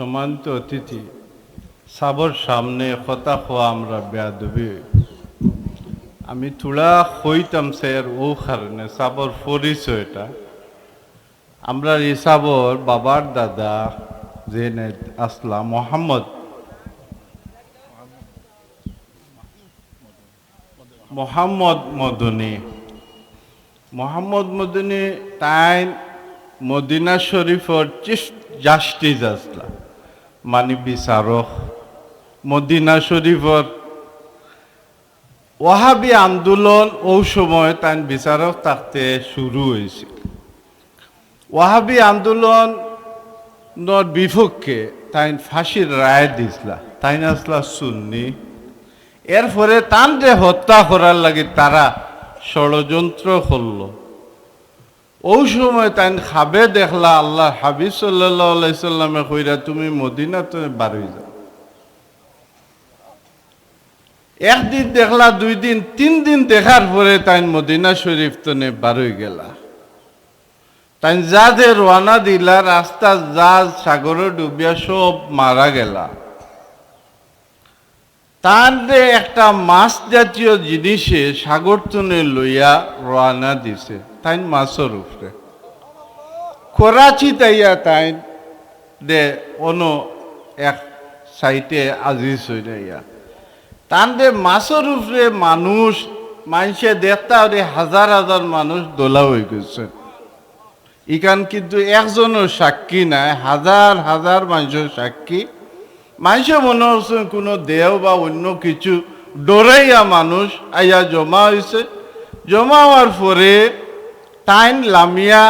সম্মানিত অতিথি, সাবর সামনে কথা খোয়া আমরা বেয়াদবি। আমি থোড়া হইতাম স্যার ও কারণে সাবর পরিচয়টা আমরা এই সাবর বাবার দাদা যে আসলা, মোহাম্মদ। মোহাম্মদ মদনী। মোহাম্মদ মদনী তাই মদিনা শরীফর চিফ জাস্টিস আসলা। মানে বিচারক মদিনা শরীফর ওহাবি আন্দোলন ও সময় তাই বিচারক থাকতে শুরু হয়েছিল ওহাবি আন্দোলন নর বিপক্ষে তাই ফাঁসির রায় দিছিলা তাই আসলা সুন্নি এরপরে তান যে হত্যা করার লাগে তারা ষড়যন্ত্র করল ওই সময় তাই খাবে দেখলা আল্লাহ হাবিজ সাল্লাহ সাল্লামে কইরা তুমি মদিনা তো বারোই যাও। একদিন দেখলা, দুই দিন, তিন দিন দেখার পরে তাই মদিনা শরীফ তো নে বারোই গেলা। তাই যা যে রওনা দিলা, রাস্তা যা সাগরে ডুবিয়া সব মারা গেলা। তার একটা মাছ জাতীয় জিনিসে সাগর তুনে লইয়া রওনা দিছে তাই মাছের উপরে। করাচি তাইয়া তাই দে অন্য এক সাইটে আজিজ যাইয়া তান দে মাছের উপরে মানুষ মানুষে দেখতা ওরে হাজার হাজার মানুষ দোলা হয়ে গেছে। ইখান কিন্তু একজনের সাক্ষী নাই হাজার হাজার মানুষের সাক্ষী মানুষে মনে হচ্ছে কোনো দেহ বা অন্য কিছু ডরাইয়া মানুষ আইয়া জমা হয়েছে জমা হওয়ার পরে টাইন লামিয়া,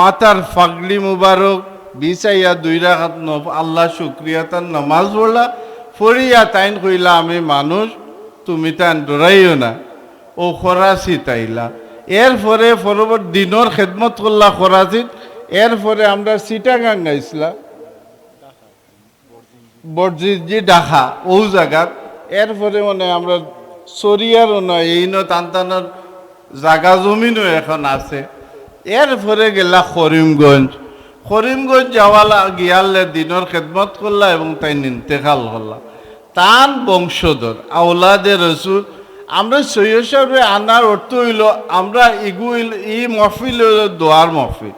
মাতার ফাগলি মুবারক বিচাইয়া দুই রাখাত আল্লাহ শুক্রিয়া, তার নমাজ পড়লা। ফরিয়া তাইন কইলা, আমি মানুষ, তুমি তান ডরাইও না। ও খরাসি তাইলা। এরপরে পরবর্তী দিনের খেদমত করলা খরাসিত এরপরে আমরা সিটাগাং গাইছিলাম বর্জিজি ডাকা ও জায়গাত এরপরে মানে আমরা সরিয়ারও নয়, এই ন টানটানোর জাগা জমিনও এখন আছে। এরপরে গেলা করিমগঞ্জ। করিমগঞ্জ যাওয়ালা গিয়ালে দিনের খেদমত করলা এবং তাই ইন্তেকাল করলা। তান বংশধর, আওলাদে রসুল। আমরা সৈয়দ আনার অর্থ হইল, আমরা ইগু ই হইল দোয়ার মহফিল।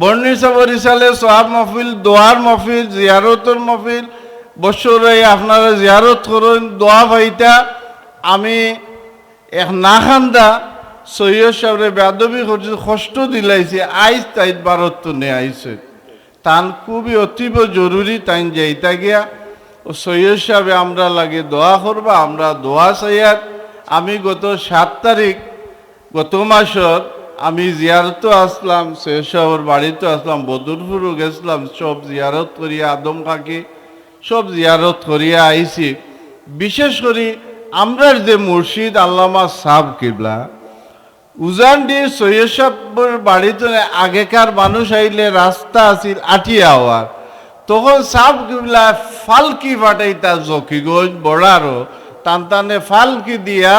বর্ণি সাবরি সালে সোহাব মহফিল, দোয়ার মহফিল, জিয়ারতর মহফিল বছরে আপনারা জিয়ারত করুন, দোয়া ভাইটা আমি এক না খান্দা সৈয়দ সাহেবের বেদবি কষ্ট দিলাইছে আইস তাইত ভারত নে আইছে। তান খুবই অতীব জরুরি তাই যাইতা গিয়া, ও সৈয়দ সাহেবে আমরা লাগে দোয়া করবা, আমরা দোয়া সাইয়াত আমি গত সাত তারিখ, গত মাসত আমি জিয়ারত আসলাম সৈয়দ সাহেবের বাড়িতে আসলাম, বদরপুরও গেছিলাম, সব জিয়ারত করিয়া আদম কাকি সব জিয়ারত করিয়া আইছি। বিশেষ করে আমরার যে মুর্শিদ আল্লামা সাহ কিবলা, উজান দিয়ে সৈয়দ সাহেবের বাড়িতে আগেকার মানুষ আইলে রাস্তা আছিল আটিয়া হওয়ার তখন সাপ কিবলা ফালকি ফাটাইতা জকিগঞ্জ বড়ারও টান টানে ফালকি দিয়া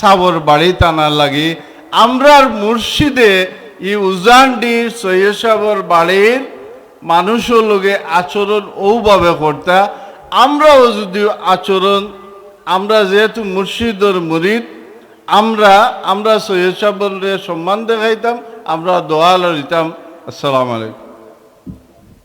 সাবর বাড়ি টানা লাগি। আমরার মুর্শিদে ই উজানডি সৈয়দ সাহেবর বাড়ির মানুষও লোকে আচরণ ওভাবে করতা, আমরাও যদি আচরণ, আমরা যেহেতু মুর্শিদর মুরিদ, আমরা আমরা সৈয়দ সাহেবের সম্মান দেখাইতাম, আমরা দোয়াল দিতাম আসসালামু আলাইকুম।